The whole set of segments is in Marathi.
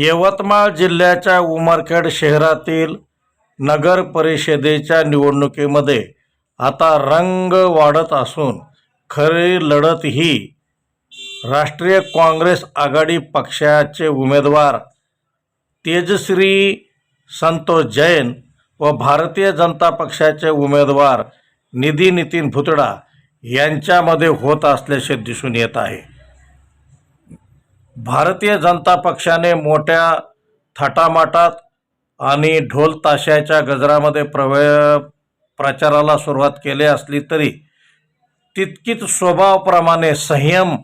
यवतमाळ जिल्ह्याच्या उमरखेड शहरातील नगर परिषदेच्या निवडणुकीमध्ये आता रंग वाढत असून खरी लढत ही राष्ट्रीय काँग्रेस आघाडी पक्षाचे उमेदवार तेजश्री संतोष जैन व भारतीय जनता पक्षाचे उमेदवार निधी नितीन भुतडा यांच्यामध्ये होत असल्याचे दिसून येत आहे. भारतीय जनता पक्षाने मोठ्या थाटामाटात आणि ढोल ताशाच्या गजरामध्ये प्रवे प्रचाराला सुरुवात केली असली तरी तितकीच स्वभावाप्रमाणे संयम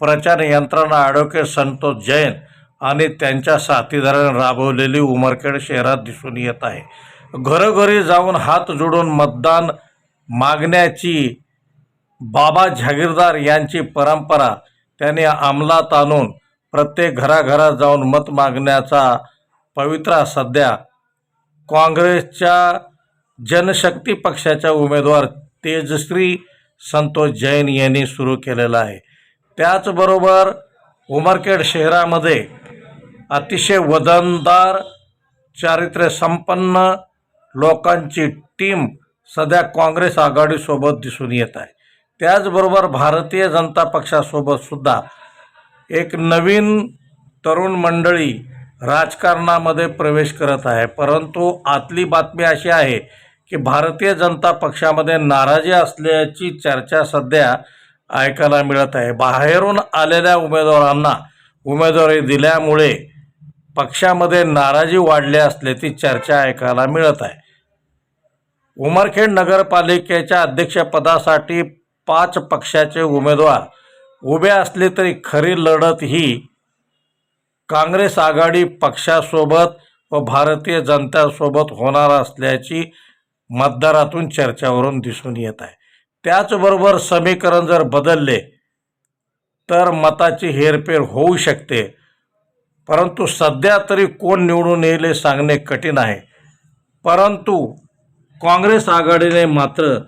प्रचार यंत्रणा ॲडव्होकेट संतोष जैन आणि त्यांच्या साथीदारांनी राबवलेली उमरखेड शहरात दिसून येत आहे. घरोघरी जाऊन हात जोडून मतदान मागण्याची बाबा जहागीरदार यांची परंपरा त्याने अंमलात आणून प्रत्येक घराघरात जाऊन मत मागण्याचा पवित्रा सध्या काँग्रेसच्या जनशक्ती पक्षाच्या उमेदवार तेजश्री संतोष जैन यांनी सुरू केलेला आहे. त्याचबरोबर उमरखेड शहरामध्ये अतिशय वजनदार चारित्र्य संपन्न लोकांची टीम सध्या काँग्रेस आघाडीसोबत दिसून येत आहे. त्याचबरोबर भारतीय जनता पक्षासोबत सुद्धा एक नवीन तरुण मंडळी राजकारणामध्ये प्रवेश करत आहे. परंतु आतली बातमी अशी आहे की भारतीय जनता पक्षामध्ये नाराजी असल्याची चर्चा सध्या ऐकायला मिळत आहे. बाहेरून आलेल्या उमेदवारांना उमेदवारी दिल्यामुळे पक्षामध्ये नाराजी वाढली असल्याची चर्चा ऐकायला मिळत आहे. उमरखेड नगरपालिकेच्या अध्यक्षपदासाठी पाच पक्षाचे उमेदवार उभे असले तरी खरी लढत ही काँग्रेस आघाडी पक्षासोबत व भारतीय जनतासोबत होणार असल्याची मतदारातून चर्चावरून दिसून येत आहे. त्याचबरोबर समीकरण जर बदलले तर मताची हेरफेर होऊ शकते. परंतु सध्या तरी कोण निवडून येईल हे सांगणे कठीण आहे. परंतु काँग्रेस आघाडीने मात्र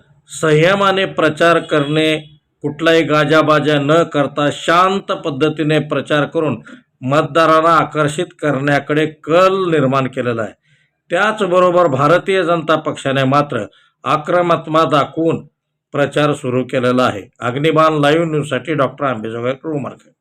संयमाने प्रचार करणे कुठलाही गाजाबाजा न करता शांत पद्धतीने प्रचार करून मतदारांना आकर्षित करण्याकडे कल निर्माण केलेला आहे. त्याचबरोबर भारतीय जनता पक्षाने मात्र आक्रमकता दाखवून प्रचार सुरू केलेला आहे. अग्निबाण लाईव्ह न्यूजसाठी डॉक्टर आंबेजोगाई उमरखेड